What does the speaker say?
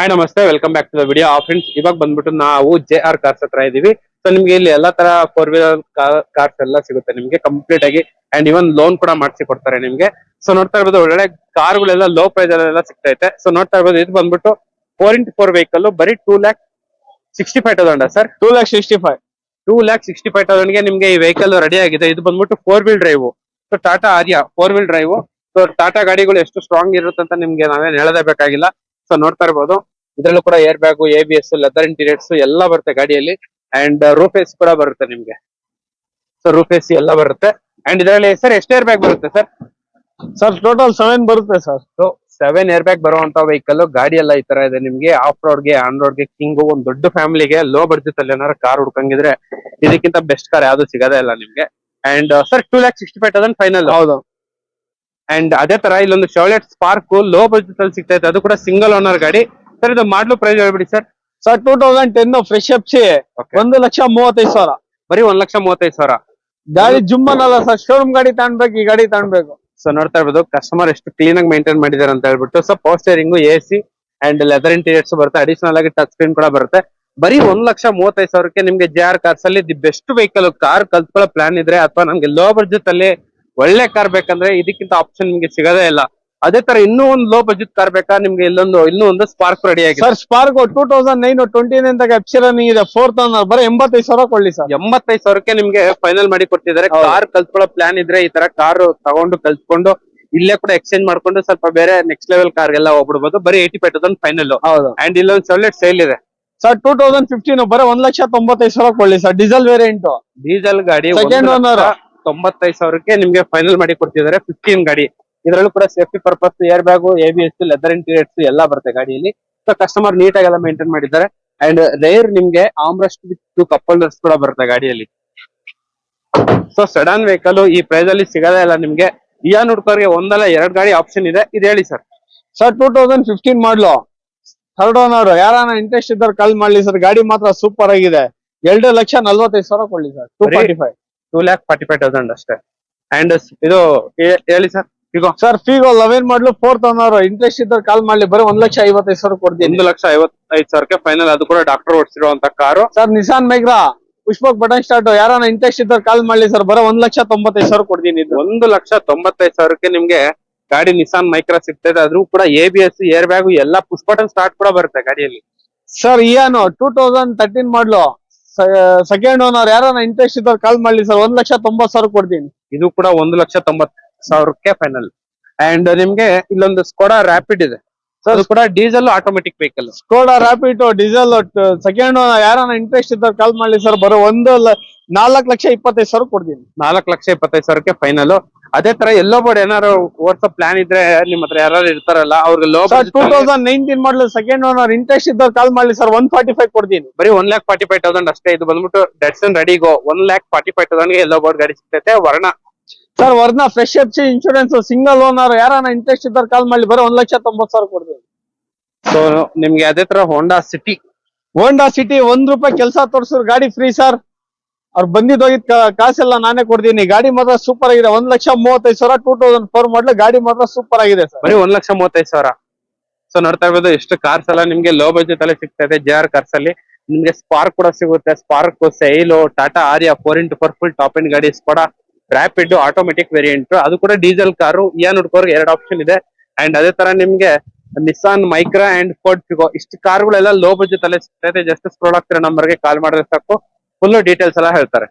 Hi ನಮಸ್ತೆ. Welcome back to the video friends ಇವಾಗ ಬಂದ್ಬಿಟ್ಟು ನಾವು ಜೆ ಆರ್ ಕಾರ್ಸ್ ಹತ್ರ ಇದೀವಿ. ಸೊ ನಿಮ್ಗೆ ಇಲ್ಲಿ ಎಲ್ಲಾ ತರ ಫೋರ್ ವೀಲರ್ ಕಾರ್ಸ್ ಎಲ್ಲ ಸಿಗುತ್ತೆ ನಿಮ್ಗೆ ಕಂಪ್ಲೀಟ್ ಆಗಿ. ಅಂಡ್ ಇವನ್ ಲೋನ್ ಕೂಡ ಮಾಡಿಸಿ ಕೊಡ್ತಾರೆ ನಿಮ್ಗೆ. ಸೊ ನೋಡ್ತಾ ಇರ್ಬೋದು ಒಳ್ಳೆ ಕಾರ್ಗಳೆಲ್ಲ ಲೋ ಪ್ರೈಸ್ ಅಲ್ಲೆಲ್ಲ ಇದೆ ಸೊ ನೋಡ್ತಾ ಇರ್ಬೋದು ಇದು ಬಂದ್ಬಿಟ್ಟು ಫೋರ್ ಇಂಟು ಫೋರ್ ವೆಹಿಕಲ್ ಬರೀ two lakh sixty five thousand sir two lakh sixty five two lakh sixty five ತೌಸಂಡ್ಗೆ ನಿಮ್ಗೆ ಈ ವೆಹಿಕಲ್ ರೆಡಿ ಆಗಿದೆ. ಇದು ಬಂದ್ಬಿಟ್ಟು four wheel drive so Tata Aria four wheel drive so Tata ಗಾಡಿಗಳು ಎಷ್ಟು strong ಇರುತ್ತೆ ಅಂತ ನಿಮ್ಗೆ ನಾವೇನು ಹೇಳದೇ ಬೇಕಾಗಿಲ್ಲ. ಸೊ ನೋಡ್ತಾ ಇರ್ಬೋದು. ಇದ್ರಲ್ಲೂ ಕೂಡ air bag A B S leather interiors ಎಲ್ಲ ಬರುತ್ತೆ ಗಾಡಿಯಲ್ಲಿ. ಅಂಡ್ ರೂಫ್ ಎಸ್ ಕೂಡ ಬರುತ್ತೆ ನಿಮ್ಗೆ. ಸೊ ರೂಫ್ ಎಸ್ ಎಲ್ಲ ಬರುತ್ತೆ. ಅಂಡ್ ಇದರಲ್ಲಿ ಸರ್ ಎಷ್ಟು ಏರ್ ಬ್ಯಾಗ್ ಬರುತ್ತೆ ಸರ್ ಸರ್ ಟೋಟಲ್ ಸೆವೆನ್ ಬರುತ್ತೆ sir so seven air bag ಬರುವಂತ ವೆಹಿಕಲ್ ಗಾಡಿ ಎಲ್ಲ ಈ ತರ ಇದೆ ನಿಮ್ಗೆ. ಆಫ್ ರೋಡ್ಗೆ ಆನ್ ರೋಡ್ಗೆ ಕಿಂಗ್ ಒಂದ್ ದೊಡ್ಡ ಫ್ಯಾಮಿಲಿಗೆ ಲೋ ಬಡ್ಜೆಟ್ ಅಲ್ಲಿ ಏನಾದ್ರು ಕಾರ್ ಹುಡ್ಕಂಗಿದ್ರೆ ಇದಕ್ಕಿಂತ ಬೆಸ್ಟ್ ಕಾರ್ ಯಾವ್ದು ಸಿಗೋದೇ ಇಲ್ಲ ನಿಮ್ಗೆ. And sir two lakh sixty five thousand final ಹೌದು. ಅಂಡ್ ಅದೇ ತರ ಇಲ್ಲೊಂದು ಶೋಲೆಟ್ ಸ್ಪಾರ್ಕ್ ಲೋ ಬಜೆಟ್ ಅಲ್ಲಿ ಸಿಗ್ತೈತೆ ಅದು ಕೂಡ ಸಿಂಗಲ್ ಓನರ್ ಗಾಡಿ. ಸರ್ ಇದು ಮಾಡ್ಲು ಪ್ರೈಸ್ ಹೇಳ್ಬಿಡಿ sir sir two thousand ten fresh up C ಒಂದು ಲಕ್ಷ ಮೂವತ್ತೈದು ಸಾವಿರ. ಬರೀ ಒಂದ್ ಲಕ್ಷ ಮೂವತ್ತೈದು ಸಾವಿರ. ಗಾಡಿ ಜುಮ್ಮನ್ ಅಲ್ಲ ಸರ್ ಶೋರೂಮ್ ಗಾಡಿ ತಾಣ್ಬೇಕು ಈ ಗಾಡಿ ತಾಣ್ಬೇಕು ಸೊ ನೋಡ್ತಾ ಇರ್ಬೋದು ಕಸ್ಟಮರ್ ಎಷ್ಟು ಕ್ಲೀನ್ ಆಗಿ ಮೇಂಟೈನ್ ಮಾಡಿದ್ದಾರೆ ಅಂತ ಹೇಳ್ಬಿಟ್ಟು so steering A C and leather interiors ಬರುತ್ತೆ. ಅಡಿಷನಲ್ ಆಗಿ ಟಚ್ ಸ್ಕ್ರೀನ್ ಕೂಡ ಬರುತ್ತೆ. ಬರೀ ಒಂದ್ ಲಕ್ಷ ಮೂವತ್ತೈದು ಸಾವಿರಕ್ಕೆ ನಿಮ್ಗೆ ಜೆ ಆರ್ ಕಾರ್ಸ್ ಅಲ್ಲಿ ದಿ ಬೆಸ್ಟ್ ವೆಹಿಕಲ್ ಕಾರ್ ಕಲ್ತ್ಕೊಳ್ಳೋ ಪ್ಲಾನ್ ಇದ್ರೆ ಅಥವಾ ನಮ್ಗೆ ಲೋ ಬಜೆಟ್ ಅಲ್ಲಿ ಒಳ್ಳೆ ಕಾರ್ ಬೇಕಂದ್ರೆ ಇದಕ್ಕಿಂತ ಆಪ್ಷನ್ ನಿಮ್ಗೆ ಸಿಗೋದೇ ಇಲ್ಲ. ಅದೇ ತರ ಇನ್ನೂ ಒಂದು ಲೋ ಬಜೆಟ್ ಕಾರ್ ಬೇಕಾ? ನಿಮ್ಗೆ ಇಲ್ಲೊಂದು ಇನ್ನೂ ಒಂದು ಸ್ಪಾರ್ಕ್ ರೆಡಿ ಆಗಿದೆ. Sir Spark two thousand nine twenty nine ತಗ ರನ್ನಿಂಗ್ ಇದೆ. ಫೋರ್ ತೌಸಂಡ್ ಬರೀ ಎಂಬತ್ತೈದು ಸಾವಿರ ಕೊಡ್ಲಿ ಸರ್ ಎಂಬತ್ತೈದು ಸಾವಿರಕ್ಕೆ ನಿಮ್ಗೆ ಫೈನಲ್ ಮಾಡಿ ಕೊಡ್ತಿದ್ದಾರೆ. ಕಾರ್ ಕಲ್ತ್ಕೊಳ್ಳೋ ಪ್ಲಾನ್ ಇದ್ರೆ ಈ ತರ ಕಾರ್ ತಗೊಂಡು ಕಲ್ತ್ಕೊಂಡು ಇಲ್ಲೇ ಕೂಡ ಎಕ್ಸ್ಚೇಂಜ್ ಮಾಡ್ಕೊಂಡು ಸ್ವಲ್ಪ ಬೇರೆ ನೆಕ್ಸ್ಟ್ ಲೆವೆಲ್ ಕಾರ್ ಎಲ್ಲ ಹೋಗ್ಬಿಡ್ಬೋದು. ಬರೀ ಏಯ್ಟಿ ಫೈವ್ ತೌಸಂಡ್ ಫೈನಲ್ ಹೌದು. ಅಂಡ್ ಇಲ್ಲೊಂದು ಸೊಲೆಟ್ ಸೇಲ್ ಇದೆ. ಸರ್ ಟೂ ತೌಸಂಡ್ ಫಿಫ್ಟೀನ್ ಬರೀ ಒಂದ್ ಲಕ್ಷ ತೊಂಬತ್ತೈದು ಸಾವಿರ ಕೊಡ್ಲಿ ಸರ್ ಡೀಸೆಲ್ ವೇರಿಯಂಟ್ ಡೀಸೆಲ್ ಗಾಡಿ ಸೆಕೆಂಡ್. ಲಕ್ಷ ತೊಂಬತ್ತೈದು ಸಾವಿರಕ್ಕೆ ನಿಮ್ಗೆ ಫೈನಲ್ ಮಾಡಿ ಕೊಡ್ತಿದ್ದಾರೆ. ಫಿಫ್ಟೀನ್ ಗಾಡಿ. ಇದರಲ್ಲೂ ಕೂಡ safety purpose air bag A B S leather interiors ಎಲ್ಲ ಬರುತ್ತೆ ಗಾಡಿಯಲ್ಲಿ. ಸೊ ಕಸ್ಟಮರ್ ನೀಟಾಗಿ ಎಲ್ಲ ಮೇಂಟೈನ್ ಮಾಡಿದ್ದಾರೆ. ಅಂಡ್ ರೇರ್ ನಿಮ್ಗೆ ಆಮ್ರೆಸ್ಟ್ ವಿತ್ ಟು ಕಪ್ಪಲ್ಡರ್ಸ್ ಕೂಡ ಬರುತ್ತೆ ಗಾಡಿಯಲ್ಲಿ. ಸೊ ಸಡನ್ ವೆಹಿಕಲ್ ಈ ಪ್ರೈಸ್ ಅಲ್ಲಿ ಸಿಗೋದೇ ಇಲ್ಲ ನಿಮ್ಗೆ. ಇಯಾ ಹುಡ್ಕೋರ್ಗೆ ಒಂದಲ್ಲ ಎರಡ್ ಗಾಡಿ ಆಪ್ಷನ್ ಇದೆ. ಇದು ಹೇಳಿ sir sir two thousand fifteen model third owner ಯಾರನ್ನ ಇಂಟ್ರೆಸ್ಟ್ ಇದ್ದಾರೆ ಕಾಲ್ ಮಾಡ್ಲಿ ಸರ್ ಗಾಡಿ ಮಾತ್ರ ಸೂಪರ್ ಆಗಿದೆ. ಎರಡು ಲಕ್ಷ ನಲ್ವತ್ತೈದು ಸಾವಿರ ಕೊಡ್ಲಿ sir two five two lakh forty five thousand ಅಷ್ಟೇ. ಅಂಡ್ ಇದು ಹೇಳಿ ಸರ್ ಈಗ. Sir Figo eleven model four thousand ಅವರು ಇಂಟ್ರೆಸ್ಟ್ ಇದ್ದಾರೆ ಕಾಲ್ ಮಾಡ್ಲಿ ಬರೀ ಒಂದ್ ಲಕ್ಷ ಐವತ್ತೈದು ಸಾವಿರ ಕೊಡ್ತೀನಿ. ಒಂದು ಲಕ್ಷ ಐವತ್ತೈದು ಸಾವಿರಕ್ಕೆ ಫೈನಲ್ ಅದು ಕೂಡ doctor ಓಡಿಸಿರುವಂತ car. Sir Nissan Micra push button start ಯಾರನ್ನ ಇಂಟ್ರೆಸ್ಟ್ ಇದ್ದಾರೆ ಕಾಲ್ ಮಾಡ್ಲಿ ಸರ್ ಬರೋ ಒಂದ್ ಲಕ್ಷ ತೊಂಬತ್ತೈದು ಸಾವಿರ ಕೊಡ್ತೀನಿ ಇದು. ಒಂದು ಲಕ್ಷ ತೊಂಬತ್ತೈದು ಸಾವಿರಕ್ಕೆ ನಿಮ್ಗೆ ಗಾಡಿ ನಿಸಾನ್ ಮೈಕ್ರಾ ಸಿಗ್ತದೆ ಅದ್ರೂ ಕೂಡ A B S air bag ಎಲ್ಲ ಪುಷ್ ಬಟನ್ ಸ್ಟಾರ್ಟ್ ಕೂಡ ಬರುತ್ತೆ ಗಾಡಿಯಲ್ಲಿ. ಸರ್ ಏನು two thousand thirteen model second owner ಯಾರನ್ನ ಇಂಟ್ರೆಸ್ಟ್ ಇದ್ದವ್ರು ಕಾಲ್ ಮಾಡ್ಲಿ ಸರ್ ಒಂದ್ ಲಕ್ಷ ತೊಂಬತ್ ಸಾವಿರ ಕೊಡ್ತೀನಿ. ಇದು ಕೂಡ ಒಂದು ಲಕ್ಷ ತೊಂಬತ್ ಸಾವಿರಕ್ಕೆ ಫೈನಲ್ ಅಂಡ್ ನಿಮ್ಗೆ ಇಲ್ಲೊಂದು ಸ್ಕೋಡಾ ರ್ಯಾಪಿಡ್ ಇದೆ. ಅದು ಕೂಡ diesel automatic vehicle Skoda Rapid diesel second owner ಯಾರನ್ನ ಇಂಟ್ರೆಸ್ಟ್ ಇದ್ದವ್ರು ಕಾಲ್ ಮಾಡ್ಲಿ ಸರ್ ಬರೋ ಒಂದು ನಾಲ್ಕು ಲಕ್ಷ ಇಪ್ಪತ್ತೈದು ಸಾವಿರ ಕೊಡ್ತೀನಿ. ನಾಲ್ಕು ಲಕ್ಷ ಇಪ್ಪತ್ತೈದು ಸಾವಿರಕ್ಕೆ ಫೈನಲ್ ಅದೇ ತರ ಎಲ್ಲೋ ಬೋರ್ಡ್ ಏನಾರು ಓಡಿಸೋ ಪ್ಲಾನ್ ಇದ್ರೆ ನಿಮ್ ಹತ್ರ ಯಾರು ಇರ್ತಾರಲ್ಲ ಅವ್ರಿಗೆ low two thousand nineteen model second owner interest ಇದ್ದವ್ರು ಕಾಲ್ ಮಾಡ್ಲಿ ಸರ್ ಒನ್ ಫಾರ್ಟಿ ಫೈವ್ ಕೊಡ್ತೀನಿ. ಬರೀ one lakh forty five thousand ಅಷ್ಟೇ ಇದು ಬಂದ್ಬಿಟ್ಟು ಡೆಡ್ಸ್ ready go one lakh forty five thousand yellow board ಗಾಡಿ ಸಿಗ್ತೈತೆ Verna. Sir Verna fresh F C insurance single owner ಯಾರನ್ನ ಇಂಟ್ರೆಸ್ಟ್ ಇದ್ದಾರೆ ಕಾಲ್ ಮಾಡ್ಲಿ ಬರೀ ಒಂದ್ ಲಕ್ಷ ತೊಂಬತ್ತು ಸಾವಿರ ಕೊಡ್ತೀನಿ ಸೊ ನಿಮ್ಗೆ ಅದೇ ತರ ಹೋಂಡಾ ಸಿಟಿ ಹೋಂಡಾ ಸಿಟಿ ಒಂದ್ ರೂಪಾಯಿ ಕೆಲಸ ತೋರಿಸೋರು ಗಾಡಿ ಫ್ರೀ ಸರ್ ಅವ್ರು ಬಂದಿದ್ ಹೋಗಿದ್ ಕಾಸೆಲ್ಲ ನಾನೇ ಕೊಡ್ತೀನಿ. ಗಾಡಿ ಮಾತ್ರ ಸೂಪರ್ ಆಗಿದೆ. ಒಂದ್ ಲಕ್ಷ ಮೂವತ್ತೈದು ಸಾವಿರ ಟೂ ತೌಸಂಡ್ ಫೋರ್ ಮಾಡ್ಲು ಗಾಡಿ ಮಾತ್ರ ಸೂಪರ್ ಆಗಿದೆ ಸರ್. ಬರೀ ಒಂದ್ ಲಕ್ಷ ಮೂವತ್ತೈದು ಸಾವಿರ. ಸೊ ನೋಡ್ತಾ ಇರ್ಬೋದು ಎಷ್ಟು ಕಾರ್ಸ್ ಎಲ್ಲ ನಿಮ್ಗೆ ಲೋ ಬಜೆಟ್ ಅಲ್ಲಿ ಸಿಗ್ತಾ ಇದೆ ಜೆ ಆರ್ ಕಾರ್ಸ್ ಅಲ್ಲಿ. ನಿಮ್ಗೆ ಸ್ಪಾರ್ಕ್ ಕೂಡ ಸಿಗುತ್ತೆ. Spark ಸೈಲು Tata Aria four into four full top end ಗಾಡಿ ಕೂಡ ರ್ಯಾಪಿಡ್ ಆಟೋಮೆಟಿಕ್ ವೇರಿಯಂಟ್ ಅದು ಕೂಡ ಡೀಸೆಲ್ ಕಾರು ಏನ್ ಹುಡ್ಕೋರ್ಗೆ ಎರಡು ಆಪ್ಷನ್ ಇದೆ. ಅಂಡ್ ಅದೇ ತರ ನಿಮ್ಗೆ Nissan Micra and Ford Figo ಇಷ್ಟು ಕಾರ್ಗಳೆಲ್ಲ ಲೋ ಬಜೆಟ್ ಸಿಗ್ತಾ ಇದೆ. ಜಸ್ಟ್ ಸ್ಕ್ರೋಲ್ ಆಗ್ತಿರೋ ನಂಬರ್ಗೆ ಕಾಲ್ ಮಾಡಿದ್ರೆ ಸಾಕು. ಫುಲ್ ಡೀಟೇಲ್ಸ್ ಎಲ್ಲ ಹೇಳ್ತಾರೆ.